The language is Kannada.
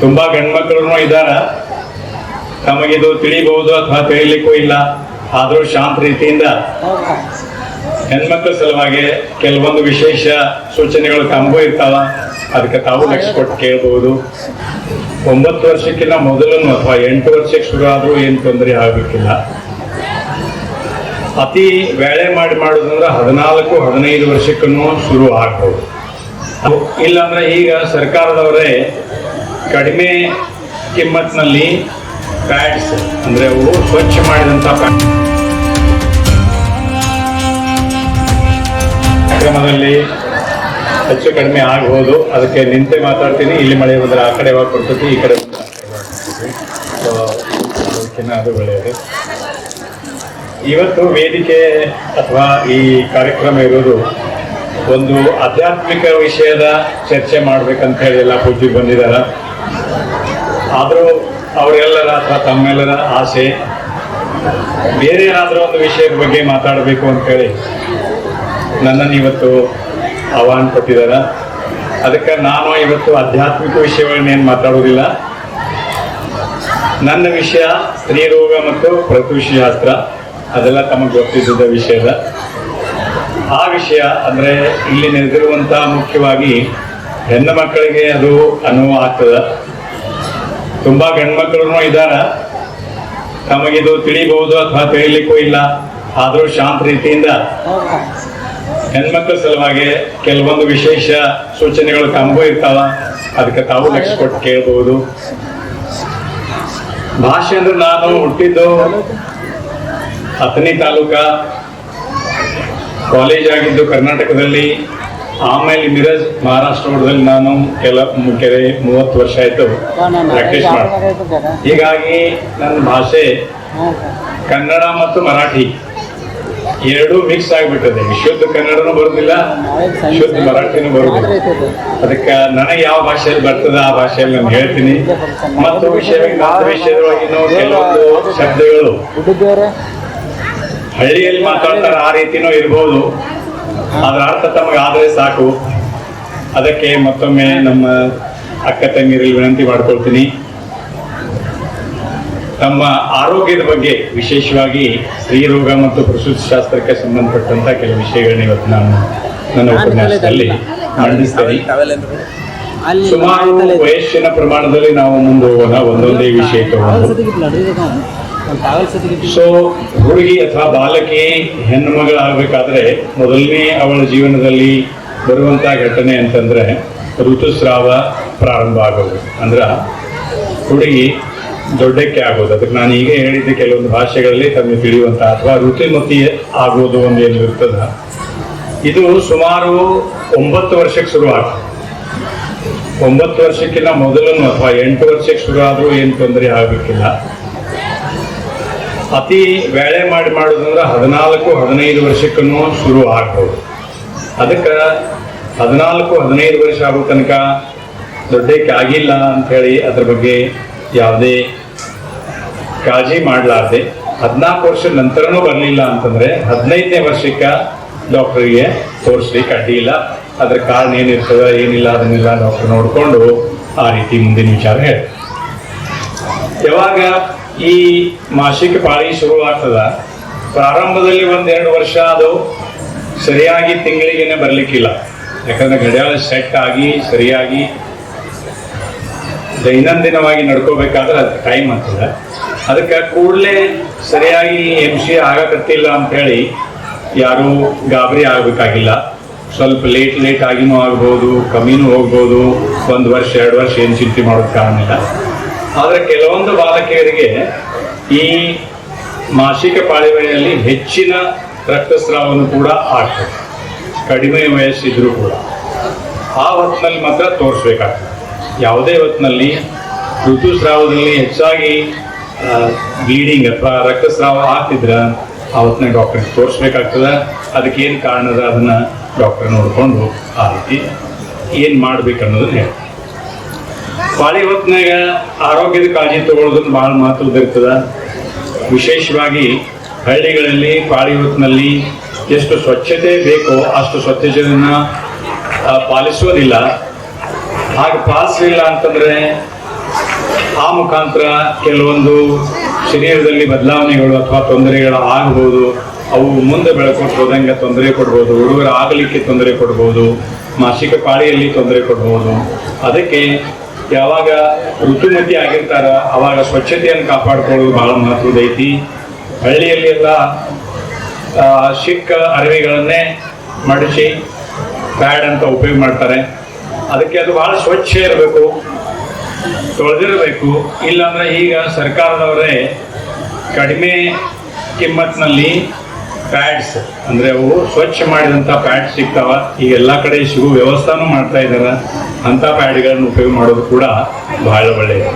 ತುಂಬಾ ಗಂಡ್ಮಕ್ಳು ಇದ್ದಾರ ತಮಗಿದು ತಿಳಿಬಹುದು ಅಥವಾ ತಿಳಿಲಿಕ್ಕೂ ಇಲ್ಲ. ಆದರೂ ಶಾಂತ ರೀತಿಯಿಂದ ಹೆಣ್ಮಕ್ಳ ಸಲುವಾಗಿ ಕೆಲವೊಂದು ವಿಶೇಷ ಸೂಚನೆಗಳು ತಮಗೂ ಇರ್ತಾವ. ಅದಕ್ಕೆ ತಾವು ಲಕ್ಷ ಕೊಟ್ಟು ಕೇಳಬಹುದು. ಒಂಬತ್ತು ವರ್ಷಕ್ಕಿಂತ ಮೊದಲನ್ನು ಅಥವಾ ಎಂಟು ವರ್ಷಕ್ಕೆ ಶುರು ಆದರೂ ಏನು ತೊಂದರೆ ಆಗಬೇಕಿಲ್ಲ ಅತಿ ವೇಳೆ ಮಾಡಿ ಮಾಡೋದಂದ್ರೆ ಹದಿನಾಲ್ಕು, ಹದಿನೈದು ವರ್ಷಕ್ಕೂ ಶುರು ಆಗ್ಬೋದು. ಇಲ್ಲಾಂದ್ರೆ ಈಗ ಸರ್ಕಾರದವರೇ ಕಡಿಮೆ ಕಿಮ್ಮತ್ನಲ್ಲಿ ಪ್ಯಾಡ್ಸ್ ಅಂದ್ರೆ ಅವು ಸ್ವಚ್ಛ ಮಾಡಿದಂತ ಕಾರ್ಯಕ್ರಮದಲ್ಲಿ ಕ್ರಮದಲ್ಲಿ ಹೆಚ್ಚು ಕಡಿಮೆ ಆಗ್ಬೋದು. ಅದಕ್ಕೆ ನಿಂತೆ ಮಾತಾಡ್ತೀನಿ. ಇಲ್ಲಿ ಮಳೆ ಬಂದ್ರೆ ಆ ಕಡೆ ಹೋಗಿ ಕೊಡ್ತೈತಿ, ಈ ಕಡೆ ಬಂದರೆ ಅದು ಒಳ್ಳೆಯದು. ಇವತ್ತು ವೇದಿಕೆ ಅಥವಾ ಈ ಕಾರ್ಯಕ್ರಮ ಇರೋದು ಒಂದು ಆಧ್ಯಾತ್ಮಿಕ ವಿಷಯದ ಚರ್ಚೆ ಮಾಡ್ಬೇಕಂತ ಹೇಳಿ ಎಲ್ಲ ಪೂಜೆಗೆ ಬಂದಿದಾರ ಆದರೂ ಅವರೆಲ್ಲರ ಅಥವಾ ತಮ್ಮೆಲ್ಲರ ಆಸೆ. ಬೇರೆ ಏನಾದರೂ ಒಂದು ವಿಷಯದ ಬಗ್ಗೆ ಮಾತಾಡಬೇಕು ಅಂತ ಹೇಳಿ ನನ್ನನ್ನು ಇವತ್ತು ಆಹ್ವಾನ ಕೊಟ್ಟಿದ್ದಾರ. ಅದಕ್ಕೆ ನಾನು ಇವತ್ತು ಆಧ್ಯಾತ್ಮಿಕ ವಿಷಯಗಳನ್ನೇನು ಮಾತಾಡೋದಿಲ್ಲ. ನನ್ನ ವಿಷಯ ಸ್ತ್ರೀ ರೋಗ ಮತ್ತು ಪ್ರಕೃಷಿ ಶಾಸ್ತ್ರ. ಅದೆಲ್ಲ ತಮಗೆ ಗೊತ್ತಿದ್ದ ವಿಷಯದ. ಆ ವಿಷಯ ಅಂದರೆ ಇಲ್ಲಿ ನೆರೆದಿರುವಂತ ಮುಖ್ಯವಾಗಿ ಹೆಣ್ಣು ಮಕ್ಕಳಿಗೆ ಅದು ಅನುವು ಆಗ್ತದ. ತುಂಬಾ ಗಂಡ್ಮಕ್ಳು ಇದ್ದಾರ. ತಮಗಿದು ತಿಳಿಬಹುದು ಅಥವಾ ತಿಳಿಲಿಕ್ಕೂ ಇಲ್ಲ. ಆದರೂ ಶಾಂತ ರೀತಿಯಿಂದ ಹೆಣ್ಮಕ್ಳ ಸಲುವಾಗಿ ಕೆಲವೊಂದು ವಿಶೇಷ ಸೂಚನೆಗಳು ತಮಗೂ ಇರ್ತಾವ. ಅದಕ್ಕೆ ತಾವು ಲಕ್ಷ ಕೊಟ್ಟು ಕೇಳಬಹುದು. ಭಾಷೆ ಅಂದ್ರೆ ನಾನು ಹುಟ್ಟಿದ್ದು ಹತ್ತನೇ ತಾಲೂಕ. ಕಾಲೇಜ್ ಆಗಿದ್ದು ಕರ್ನಾಟಕದಲ್ಲಿ. ಆಮೇಲೆ ಮಿರಜ್ ಮಹಾರಾಷ್ಟ್ರದಲ್ಲಿ ನಾನು ಕೆಲ ಕೆರೆ ಮೂವತ್ತು ವರ್ಷ ಆಯ್ತು ಪ್ರಾಕ್ಟೀಸ್ ಮಾಡಿ ಹೀಗಾಗಿ ನನ್ನ ಭಾಷೆ ಕನ್ನಡ ಮತ್ತು ಮರಾಠಿ ಎರಡೂ ಮಿಕ್ಸ್ ಆಗಿಬಿಟ್ಟದೆ. ಶುದ್ಧ ಕನ್ನಡನೂ ಬರುದಿಲ್ಲ ಶುದ್ಧ ಮರಾಠಿನೂ ಬರುದಿಲ್ಲ. ಅದಕ್ಕೆ ನನಗೆ ಯಾವ ಭಾಷೆಯಲ್ಲಿ ಬರ್ತದೆ ಆ ಭಾಷೆಯಲ್ಲಿ ನಾನು ಹೇಳ್ತೀನಿ. ಮತ್ತು ವಿಷಯ ವಿಷಯದೊಳಗಿನ ಕೆಲವೊಂದು ಶಬ್ದಗಳು. ಹಳ್ಳಿಯಲ್ಲಿ ಮಾತಾಡ್ತಾರೆ ಆ ರೀತಿನೂ ಇರ್ಬೋದು. ಅದರ ಅರ್ಥ ತಮಗೆ ಆದರೆ ಸಾಕು. ಅದಕ್ಕೆ ಮತ್ತೊಮ್ಮೆ ನಮ್ಮ ಅಕ್ಕ ತಂಗಿರಲ್ಲಿ ವಿನಂತಿ ಮಾಡ್ಕೊಳ್ತೀನಿ. ತಮ್ಮ ಆರೋಗ್ಯದ ಬಗ್ಗೆ ವಿಶೇಷವಾಗಿ ಸ್ತ್ರೀರೋಗ ಮತ್ತು ಪ್ರಸೂತಿ ಶಾಸ್ತ್ರಕ್ಕೆ ಸಂಬಂಧಪಟ್ಟಂತ ಕೆಲವು ವಿಷಯಗಳನ್ನ ಇವತ್ತು ನಾನು ನನ್ನ ಉಪನ್ಯಾಸದಲ್ಲಿ ಮಂಡಿಸ್ತೇನೆ ಸುಮಾರು ವಯಸ್ಸಿನ ಪ್ರಮಾಣದಲ್ಲಿ ನಾವು ಮುಂದೆ ಹೋಗೋಣ ಒಂದೊಂದೇ ವಿಷಯಕ್ಕೆ ಸೊ ಹುಡುಗಿ ಅಥವಾ ಬಾಲಕಿ ಹೆಣ್ಣು ಮಗಳಾಗಬೇಕಾದ್ರೆ ಮೊದಲನೇ ಅವಳ ಜೀವನದಲ್ಲಿ ಬರುವಂತ ಘಟನೆ ಅಂತಂದ್ರೆ ಋತುಸ್ರಾವ ಪ್ರಾರಂಭ ಆಗೋದು. ಅಂದ್ರ ಹುಡುಗಿ ದೊಡ್ಡಕ್ಕೆ ಆಗೋದು. ಅದಕ್ಕೆ ನಾನು ಈಗ ಹೇಳಿದ್ದೆ ಕೆಲವೊಂದು ಭಾಷೆಗಳಲ್ಲಿ ತಮಗೆ ತಿಳಿಯುವಂಥ ಅಥವಾ ಋತುಮತಿ ಆಗೋದು ಒಂದು ಏನು ಇರ್ತದ. ಇದು ಸುಮಾರು ಒಂಬತ್ತು ವರ್ಷಕ್ಕೆ ಶುರು ಆಗ್ತದೆ ಒಂಬತ್ತು ವರ್ಷಕ್ಕಿಂತ ಮೊದಲನ್ನು ಅಥವಾ ಎಂಟು ವರ್ಷಕ್ಕೆ ಶುರು ಆದರೂ ಏನು ತೊಂದರೆ ಆಗಬೇಕಿಲ್ಲ ಅತಿ ವೇಳೆ ಮಾಡಿ ಮಾಡೋದಂದ್ರೆ ಹದಿನಾಲ್ಕು, ಹದಿನೈದು ವರ್ಷಕ್ಕೂ ಶುರು ಆಗ್ಬೋದು. ಅದಕ್ಕೆ ಹದಿನಾಲ್ಕು, ಹದಿನೈದು ವರ್ಷ ಆಗೋ ತನಕ ದೊಡ್ಡಕ್ಕೆ ಆಗಿಲ್ಲ ಅಂಥೇಳಿ ಅದ್ರ ಬಗ್ಗೆ ಯಾವುದೇ ಕಾಳಜಿ ಮಾಡಲಾರ್ದೆ. ಹದಿನಾಲ್ಕು ವರ್ಷ ನಂತರನೂ ಬರಲಿಲ್ಲ ಅಂತಂದರೆ ಹದಿನೈದನೇ ವರ್ಷಕ್ಕೆ ಡಾಕ್ಟ್ರಿಗೆ ತೋರಿಸ್ಲಿಕ್ಕೆ ಅಡ್ಡಿಯಿಲ್ಲ ಅದ್ರ ಕಾರಣ ಏನಿರ್ತದೆ, ಏನಿಲ್ಲ ಅದನ್ನೆಲ್ಲ ಡಾಕ್ಟ್ರ್ ನೋಡಿಕೊಂಡು ಆ ರೀತಿ ಮುಂದಿನ ವಿಚಾರ ಹೇಳಿ ಯಾವಾಗ ಈ ಮಾಸಿಕ ಪಾಳಿ ಶುರು ಆಗ್ತದ. ಪ್ರಾರಂಭದಲ್ಲಿ ಒಂದೆರಡು ವರ್ಷ ಅದು ಸರಿಯಾಗಿ ತಿಂಗಳಿಗೇನೆ ಬರಲಿಕ್ಕಿಲ್ಲ. ಯಾಕಂದ್ರೆ ಗಡಿಯಾಳ ಸೆಟ್ ಆಗಿ, ಸರಿಯಾಗಿ ದೈನಂದಿನವಾಗಿ ನಡ್ಕೋಬೇಕಾದ್ರೆ ಅದಕ್ಕೆ ಟೈಮ್ ಆಗ್ತದೆ. ಅದಕ್ಕೆ ಕೂಡಲೇ ಸರಿಯಾಗಿ ಎಂ ಸಿ ಆಗಕತ್ತಿಲ್ಲ ಅಂತ ಹೇಳಿ ಯಾರು ಗಾಬರಿ ಆಗಬೇಕಾಗಿಲ್ಲ. ಸ್ವಲ್ಪ ಲೇಟ್ ಲೇಟ್ ಆಗಿನೂ ಆಗ್ಬೋದು, ಕಮ್ಮಿನೂ ಹೋಗ್ಬೋದು. ಒಂದು ವರ್ಷ, ಎರಡು ವರ್ಷ ಏನು ಚಿಂತೆ ಮಾಡೋದು ಕಾರಣ ಇಲ್ಲ. ಆದರೆ ಕೆಲವೊಂದು ಬಾಲಕಿಯರಿಗೆ ಈ ಮಾಸಿಕ ಪಾಳಿವೆಯಲ್ಲಿ ಹೆಚ್ಚಿನ ರಕ್ತಸ್ರಾವನು ಕೂಡ ಆಗ್ತದೆ. ಕಡಿಮೆ ವಯಸ್ಸಿದ್ರೂ ಕೂಡ. ಆ ಹೊತ್ತಿನಲ್ಲಿ ಮಾತ್ರ ತೋರಿಸ್ಬೇಕಾಗ್ತದೆ. ಯಾವುದೇ ಹೊತ್ತಿನಲ್ಲಿ ಋತುಸ್ರಾವದಲ್ಲಿ ಹೆಚ್ಚಾಗಿ ಬ್ಲೀಡಿಂಗ್ ಅಥವಾ ರಕ್ತಸ್ರಾವ ಆಗ್ತಿದ್ರೆ ಆ ಹೊತ್ತಿನ ಡಾಕ್ಟರ್ ತೋರಿಸ್ಬೇಕಾಗ್ತದೆ. ಅದಕ್ಕೆ ಏನು ಕಾರಣ ಅದ ಅದನ್ನ ಡಾಕ್ಟರ್ ನೋಡಿಕೊಂಡು ಆ ರೀತಿ ಏನು ಮಾಡ್ಬೇಕು ಅನ್ನೋದನ್ನ ಪಾಳಿ ಹೊತ್ತಿನಾಗ ಆರೋಗ್ಯದ ಕಾಳಜಿ ತಗೊಳ್ಳೋದನ್ನು ಬಹಳ ಮಹತ್ವದ ಇರ್ತದ ವಿಶೇಷವಾಗಿ ಹಳ್ಳಿಗಳಲ್ಲಿ ಪಾಳಿ ಹೊತ್ತಿನಲ್ಲಿ ಎಷ್ಟು ಸ್ವಚ್ಛತೆ ಬೇಕೋ ಅಷ್ಟು ಸ್ವಚ್ಛತೆಯನ್ನ ಪಾಲಿಸೋದಿಲ್ಲ. ಹಾಗೆ ಪಾಲಿಸಲಿಲ್ಲ ಅಂತಂದ್ರೆ ಆ ಮುಖಾಂತರ ಕೆಲವೊಂದು ಶರೀರದಲ್ಲಿ ಬದಲಾವಣೆಗಳು ಅಥವಾ ತೊಂದರೆಗಳು ಆಗಬಹುದು ಅವು ಮುಂದೆ ಬೆಳ್ಕೊಂಡು ಹೋದಂಗೆ ತೊಂದರೆ ಕೊಡ್ಬೋದು ಹುಡುಗರು ಆಗಲಿಕ್ಕೆ ತೊಂದರೆ ಕೊಡ್ಬೋದು, ಮಾಸಿಕ ಪಾಳಿಯಲ್ಲಿ ತೊಂದರೆ ಕೊಡ್ಬೋದು. ಅದಕ್ಕೆ ಯಾವಾಗ ಋತುಮತಿ ಆಗಿರ್ತಾರ ಅವಾಗ ಸ್ವಚ್ಛತೆಯನ್ನು ಕಾಪಾಡ್ಕೊಳ್ಳೋದು ಬಹಳ ಮಹತ್ವದೈತಿ ಹಳ್ಳಿಯಲ್ಲಿ ಎಲ್ಲ ಚಿಕ್ಕ ಅರಿವೆಗಳನ್ನೇ ಮಡಿಸಿ ಪ್ಯಾಡ್ ಅಂತ ಉಪಯೋಗ ಮಾಡ್ತಾರೆ. ಅದಕ್ಕೆ ಅದು ಬಹಳ ಸ್ವಚ್ಛ ಇರಬೇಕು, ತೊಳೆದಿರಬೇಕು. ಇಲ್ಲಾಂದ್ರೆ ಈಗ ಸರ್ಕಾರದವರೇ ಕಡಿಮೆ ಕಿಮ್ಮತ್ನಲ್ಲಿ ಪ್ಯಾಡ್ಸ್ ಅಂದ್ರೆ ಅವು ಸ್ವಚ್ಛ ಮಾಡಿದಂಥ ಪ್ಯಾಡ್ಸ್ ಸಿಗ್ತಾವ. ಈಗ ಎಲ್ಲ ಕಡೆ ಸಿಗುವ ವ್ಯವಸ್ಥಾನು ಮಾಡ್ತಾ ಇದ್ದಾರೆ ಅಂಥ ಪ್ಯಾಡ್ಗಳನ್ನು ಉಪಯೋಗ ಮಾಡೋದು ಕೂಡ ಬಹಳ ಒಳ್ಳೆಯದು